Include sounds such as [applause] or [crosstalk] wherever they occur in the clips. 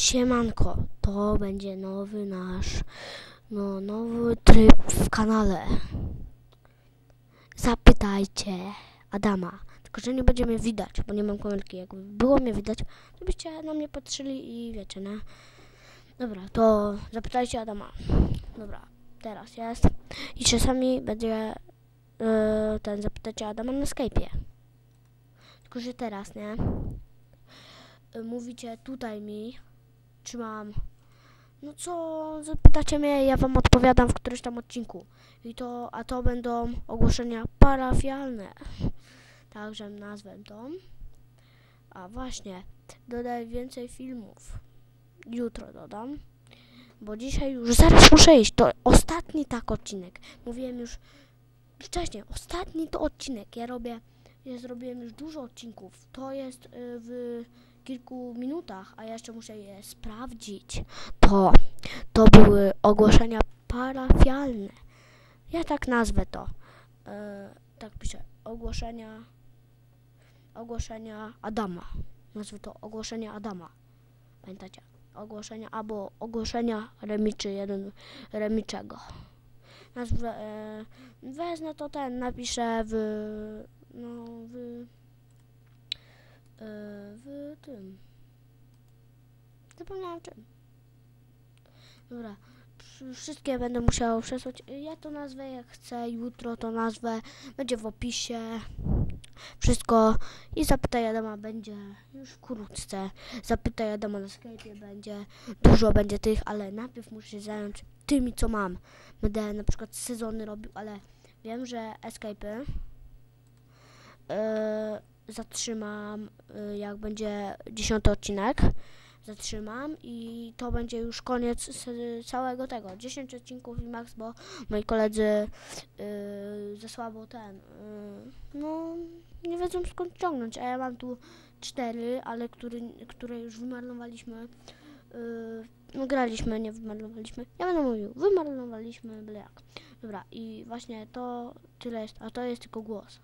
Siemanko, to będzie nowy nasz, no nowy tryb w kanale. Zapytajcie Adama. Tylko, że nie będziemy widać, bo nie mam kamerki. Jakby było mnie widać, to byście na mnie patrzyli i wiecie, nie? Dobra, to zapytajcie Adama. Dobra, teraz jest. I czasami będzie yy, ten, zapytajcie Adama na Skype'ie. Tylko, że teraz, nie? Yy, mówicie tutaj mi, czy mam. No co, zapytacie mnie, ja wam odpowiadam w którymś tam odcinku. I to, a to będą ogłoszenia parafialne. [laughs] Także nazwę to. A właśnie, dodaj więcej filmów. Jutro dodam. Bo dzisiaj już zaraz muszę iść. To ostatni tak odcinek. Mówiłem już wcześniej, ostatni to odcinek. Ja robię, ja zrobiłem już dużo odcinków. To jest y, w kilku minutach, a ja jeszcze muszę je sprawdzić. To, to były ogłoszenia parafialne. Ja tak nazwę to. E, tak piszę. Ogłoszenia. Ogłoszenia Adama. Nazwę to ogłoszenia Adama. Pamiętacie? Ogłoszenia albo ogłoszenia Remiczy jeden Remiczego. Nazwę. E, wezmę to ten, napiszę w. No, w. E, w tym. Zapomniałam czym. Dobra. Wsz- Wszystkie będę musiał przesłać. Ja to nazwę jak chcę. Jutro to nazwę. Będzie w opisie. Wszystko. I zapytaj Adama będzie już wkrótce. Zapytaj Adama na Skype'ie będzie. Dużo będzie tych, ale najpierw muszę się zająć tymi, co mam. Będę na przykład sezony robił, ale wiem, że Escape'y yy, zatrzymam, yy, jak będzie dziesiąty odcinek. Zatrzymam i to będzie już koniec całego tego. 10 odcinków i max, bo moi koledzy yy, za słabo ten. Yy, no, nie wiedzą skąd ciągnąć, a ja mam tu cztery, ale który, które już wymarnowaliśmy. Yy, no graliśmy, nie wymarnowaliśmy. Ja będę mówił, wymarnowaliśmy, byle jak. Dobra, i właśnie to tyle jest, a to jest tylko głos.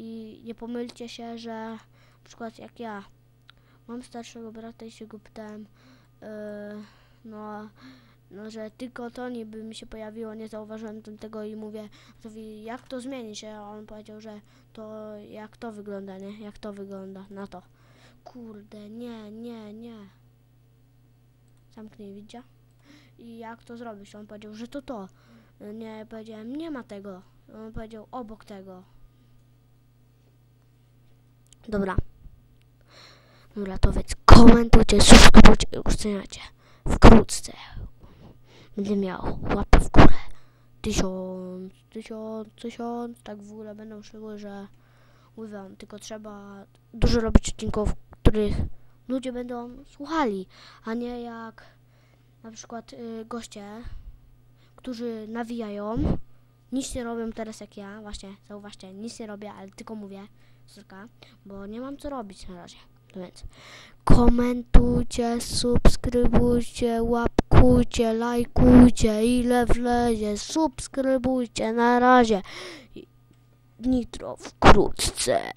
I nie pomylcie się, że na przykład jak ja mam starszego brata i się go pytałem, yy, no, no, że tylko to niby mi się pojawiło, nie zauważyłem tamtego i mówię, Mówi, jak to zmienić? A on powiedział, że to jak to wygląda, nie? Jak to wygląda na to. Kurde, nie, nie, nie. Zamknij, widzicie? I jak to zrobić? On powiedział, że to to. Nie, powiedziałem, nie ma tego. On powiedział, obok tego. Dobra. Dobra, to więc komentujcie, subskrybujcie i oceniacie. Wkrótce będę miał łapę w górę. Tysiąc, tysiąc, tysiąc. Tak w ogóle będą szły, że mówię tylko trzeba dużo robić odcinków, których ludzie będą słuchali, a nie jak na przykład y, goście, którzy nawijają, nic nie robią teraz jak ja, właśnie, zauważcie, nic nie robię, ale tylko mówię, córka, bo nie mam co robić na razie. No więc komentujcie, subskrybujcie, łapkujcie, lajkujcie, ile wlezie, subskrybujcie na razie. Nitro wkrótce.